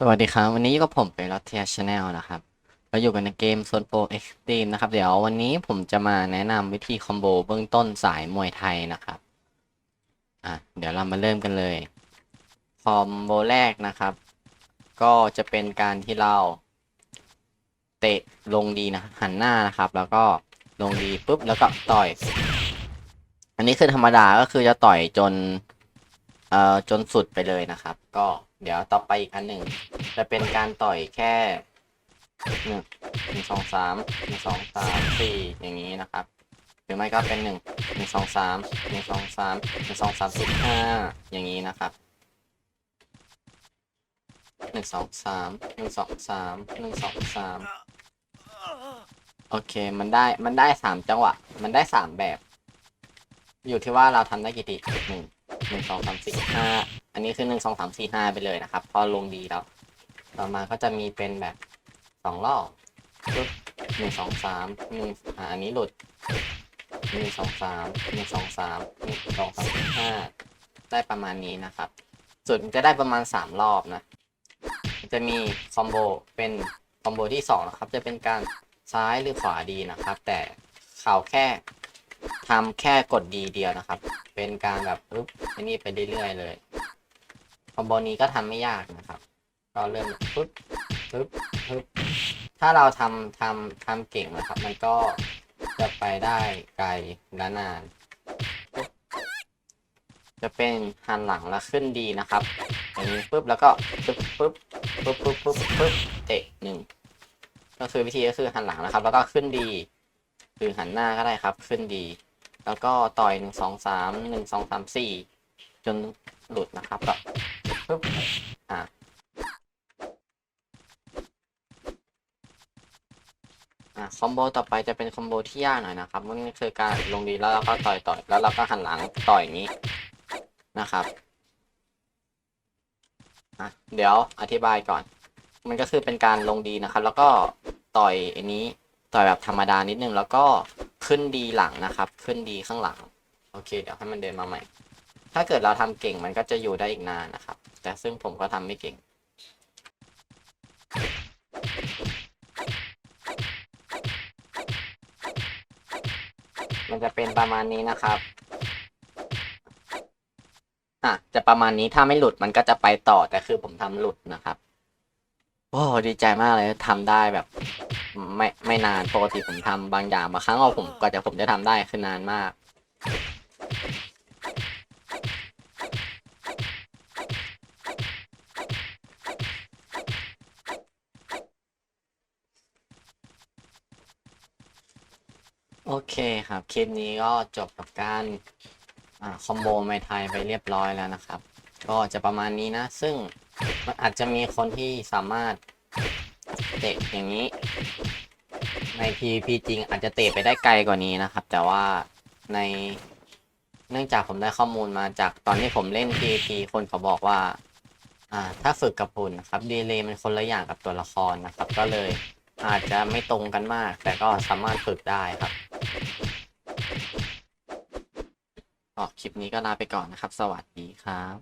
สวัสดีครับ วันนี้กับผมเป็นรัตเทียชาแนลนะครับเราอยู่กันในเกมโซนโปรเอ็กซ์ตรีมนะครับ เดี๋ยววันนี้ผมจะมาแนะนำวิธีคอมโบเบื้องต้นสายมวยไทยนะครับอะเดี๋ยวเรามาเริ่มกันเลย คอมโบแรกนะครับ ก็จะเป็นการที่เรา เตะลงดีนะหันหน้านะครับ แล้วก็ลงดีปุ๊บแล้วก็ต่อย อันนี้คือธรรมดาก็คือจะต่อยจน เอ่อจนสุดไปเลยนะครับ ก็เดี๋ยวต่อไปอีกอันหนึ่งจะเป็นการต่อยแค่หนึ่งหนึ่งสองสามหนึ่งสองสามสี่อย่างนี้นะครับ หรือไม่ก็เป็นหนึ่งหนึ่งสองสามหนึ่งสองสามหนึ่งสองสามสี่ห้าอย่างนี้นะครับหนึ่งสองสามหนึ่งสองสามหนึ่งสองสามโอเคมันได้มันได้สามจังหวะ มันได้สามแบบ อยู่ที่ว่าเราทำได้กี่ทีหนึ่ง หนึ่งสองสามสี่ห้าอันนี้คือหนึ่งสองสามสี่ห้าไปเลยนะครับ พอลงดีแล้ว ต่อมาก็จะมีเป็นแบบสองรอบปึ๊บหนึ่งสองสามหนึ่งอ่าอันนี้หลุดหนึ่งสองสามหนึ่งสองสามหนึ่งสองสามสี่ห้าได้ประมาณนี้นะครับส่วนจะได้ประมาณสามรอบนะจะมีคอมโบเป็นคอมโบที่สองนะครับ จะเป็นการซ้ายหรือขวาดีนะครับ แต่เข่าแค่ทำแค่กดดีเดียวนะครับ เป็นการแบบปึ๊บอันนี้ไปเรื่อยๆเลยคอมโบนี้ก็ทำไม่ยากนะครับ ก็เริ่มปึ๊บปึ๊บปึ๊บถ้าเราทำทำทำเก่งนะครับ มันก็จะไปได้ไกลและนาน จะเป็นหันหลังแล้วขึ้นดีนะครับอย่างนี้ปึ๊บแล้วก็ปึ๊บปึ๊บปึ๊บปึ๊บปึ๊บปึ๊บเตะหนึ่งก็คือวิธีก็คือหันหลังนะครับ แล้วก็ขึ้นดี หรือหันหน้าก็ได้ครับ ขึ้นดี แล้วก็ต่อยหนึ่งสองสามหนึ่งสองสามสี่จนหลุดนะครับก็ปึ๊บอะอะคอมโบต่อไปจะเป็นคอมโบที่ยากหน่อยนะครับมันคือการลงดีแล้วเราก็ต่อยต่อยแล้วเราก็หันหลังต่อยอย่างนี้นะครับอะเดี๋ยวอธิบายก่อน มันก็คือเป็นการลงดีนะครับ แล้วก็ต่อยอันนี้ต่อยแบบธรรมดานิดนึงแล้วก็ ขึ้นดีหลังนะครับ ขึ้นดีข้างหลัง โอเค เดี๋ยวให้มันเดินมาใหม่ ถ้าเกิดเราทำเก่งมันก็จะอยู่ได้อีกนานนะครับ แต่ซึ่งผมก็ทำไม่เก่ง มันจะเป็นประมาณนี้นะครับอะจะประมาณนี้ถ้าไม่หลุดมันก็จะไปต่อแต่คือผมทำหลุดนะครับโอ้ดีใจมากเลยทำได้แบบ ไม่ไม่นานปกติผมทำบางอย่างบางครั้งเอาผมกว่าจะผมจะทำได้คือนานมาก โอเคครับ คลิปนี้ก็จบกับการอคอมโบไม้ไทยไปเรียบร้อยแล้วนะครับ ก็จะประมาณนี้นะ ซึ่งมันอาจจะมีคนที่สามารถเตะอย่างนี้ ใน PVP จริงอาจจะเตะไปได้ไกลกว่านี้นะครับ แต่ว่าในเนื่องจากผมได้ข้อมูลมาจากตอนที่ผมเล่น PVP คนเขาบอกว่า อ่า ถ้าฝึกกับหุ่นนะครับดีเลย์มันคนละอย่างกับตัวละครนะครับ ก็เลยอาจจะไม่ตรงกันมาก แต่ก็สามารถฝึกได้ครับก็คลิปนี้ก็ลาไปก่อนนะครับ สวัสดีครับ